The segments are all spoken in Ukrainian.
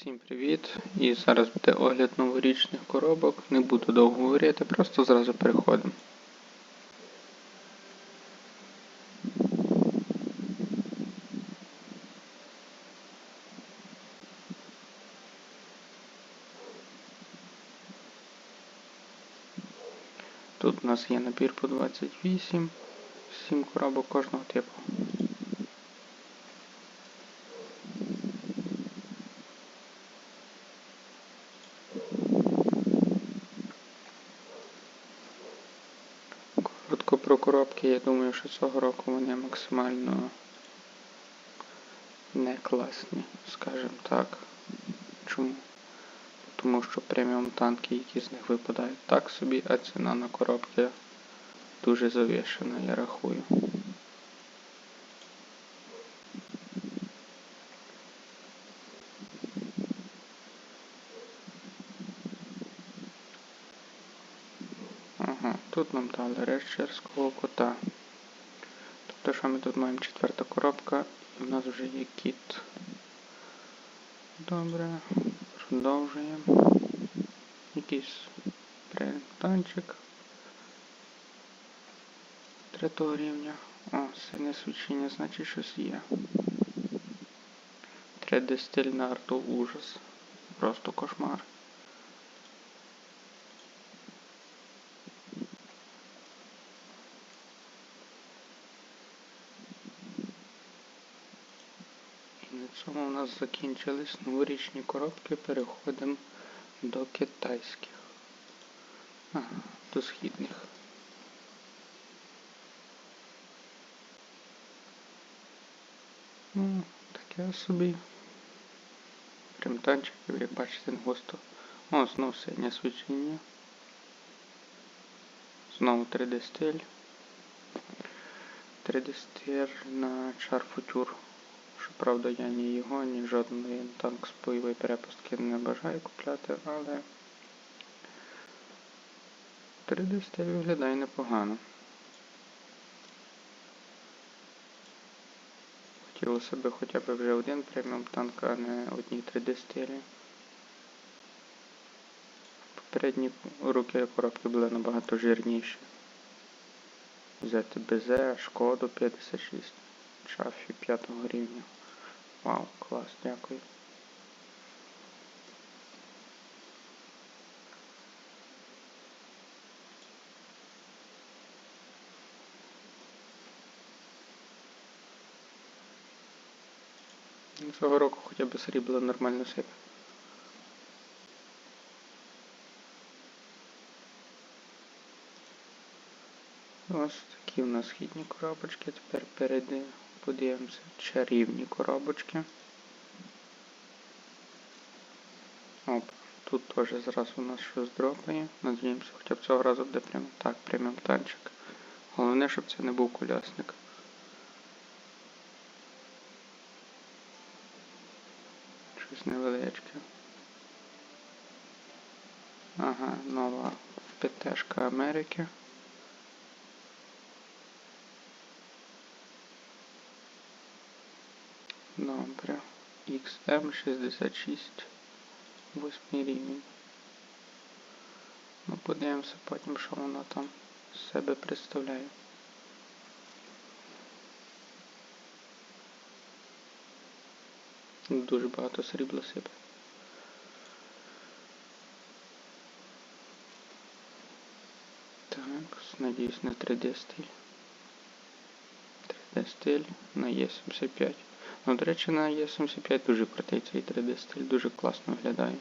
Всім привіт! І зараз буде огляд новорічних коробок. Не буду довго говорити, просто зразу переходимо. Тут у нас є набір по 28, 7 коробок кожного типу. Коротко про коробки, я думаю, що цього року вони максимально не класні, скажімо так. Чому? Тому що преміум танки, які з них випадають так собі, а ціна на коробки дуже завішена, я рахую. Ага, тут нам дали речерського кота. Тобто, що ми тут маємо четверта коробка, і в нас вже є кіт. Добре, продовжуємо. Якийсь принтанчик. Третього рівня. О, сине свічення, значить щось є. 3D стиль на арту ужас. Просто кошмар. На цьому у нас закінчились новорічні коробки. Переходимо до китайських. Ага, до східних. Ну, таке собі. Примтанчиків, як бачите, не густо. О, знову синє свічення. Знову 3D стиль. 3D стиль на Char Future. Щоправда, я ні його, ні жодної танк з бойової перепустки не бажаю купляти, але 3D стиль виглядає непогано. Хотілося б хоча б вже один преміум танк, а не одні 3D стилі. Попередні руки коробки були набагато жирніші. Взяти БЗ, Шкоду 56, Шафі 5 рівня. Вау, клас, дякую. Цього року хоча б срібло нормально сипе. Ось такі у нас східні коробочки. Тепер перейди, подивимося чарівні коробочки. Оп, тут теж зразу у нас щось дропає. Надіємося, хоча б цього разу буде прям так, преміум танчик. Головне, щоб це не був колясник. Щось невеличке. Ага, нова ПТшка Америки. Добре. XM66. Восьмий рівень. Ну, подивимося потім, що воно там з себе представляє. Дуже багато срібла сипе. Так, надіюсь на 3D стиль. 3D стиль на Е75. Ну, до речі, на Е75 дуже крутий цей 3D стиль, дуже класно виглядає.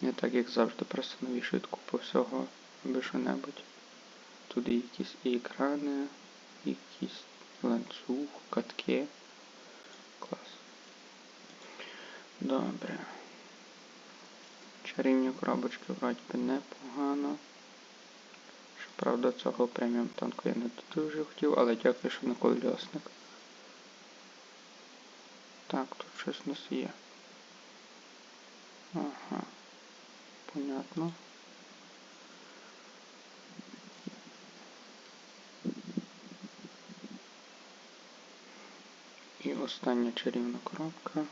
Не так як завжди, просто навішують купу всього аби що-небудь. Тут якісь і екрани, якісь ланцюг, катки. Клас. Добре. Чарівні коробочки вроді би непогано. Щоправда, цього преміум танку я не дуже хотів, але дякую, що на колесник. Так, тут щось у нас є. Ага. Понятно. І остання чарівна коробка.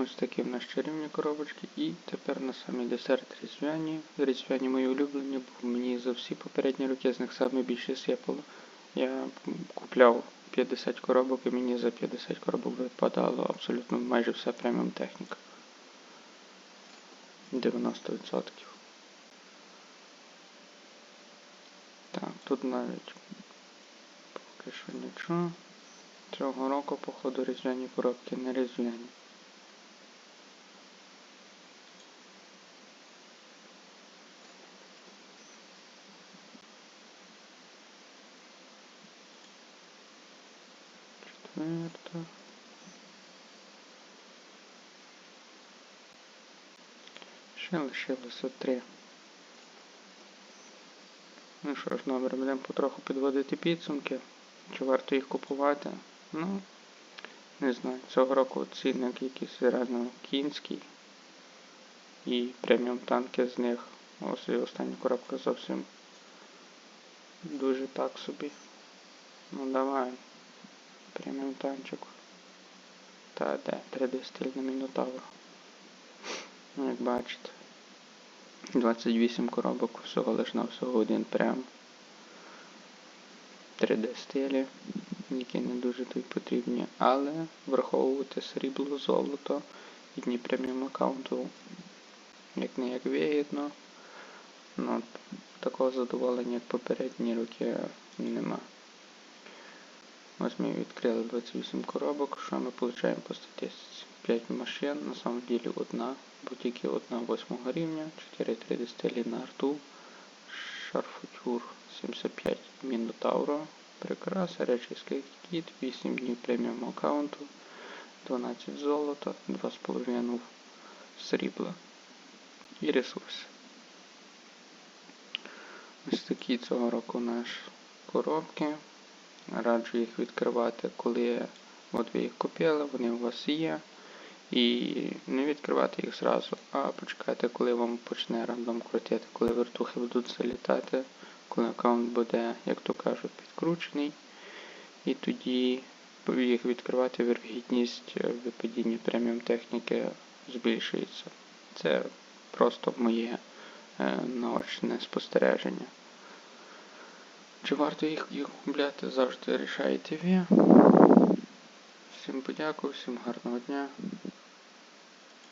Ось такі в нас чарівні коробочки. І тепер на самий десерт різдвяні. Різдвяні мої улюблені, бо мені за всі попередні роки з них саме більше сипало. Я купляв 50 коробок і мені за 50 коробок випадало абсолютно майже вся преміум техніка. 90%. Так, тут навіть поки що нічого. Цього року, походу, різдвяні коробки не різдвяні. Четверта. Ще лишилося три. Ну що ж, добре, будемо потроху підводити підсумки. Чи варто їх купувати? Ну, не знаю. Цього року цінник якийсь реально кінський. І преміум танки з них. Ось і остання коробка зовсім дуже так собі. Ну давай. Преміум танчик. Та де? 3D стильний мінотавр. Ну, як бачите. 28 коробок всього лиш на всього один прям 3D стилі, які не дуже тут потрібні, але враховувати срібло, золото і дні преміум аккаунту як не як вигідно. Ну, такого задоволення, як попередні роки, нема. Ось відкрили 28 коробок. Що ми отримуємо по статистиці? 5 машин, на самом деле одна, бо тільки одна 8 рівня, 4 3D на арту, шарфутюр 75 Мінотавро, прикрас, речийський кіт, 8 днів преміум аккаунту, 12 золота, 2,5 срібла і ресурси. Ось такі цього року наші коробки. Раджу їх відкривати, коли от ви їх купили, вони у вас є. І не відкривати їх зразу, а почекати, коли вам почне рандом крутити, коли вертухи будуть залітати, коли аккаунт буде, як то кажуть, підкручений. І тоді їх відкривати вірогідність випадіння преміум техніки збільшується. Це просто моє е, наочне спостереження. Чи варто їх, їх купляти, завжди рішаєте ви. Всім подякую, всім гарного дня.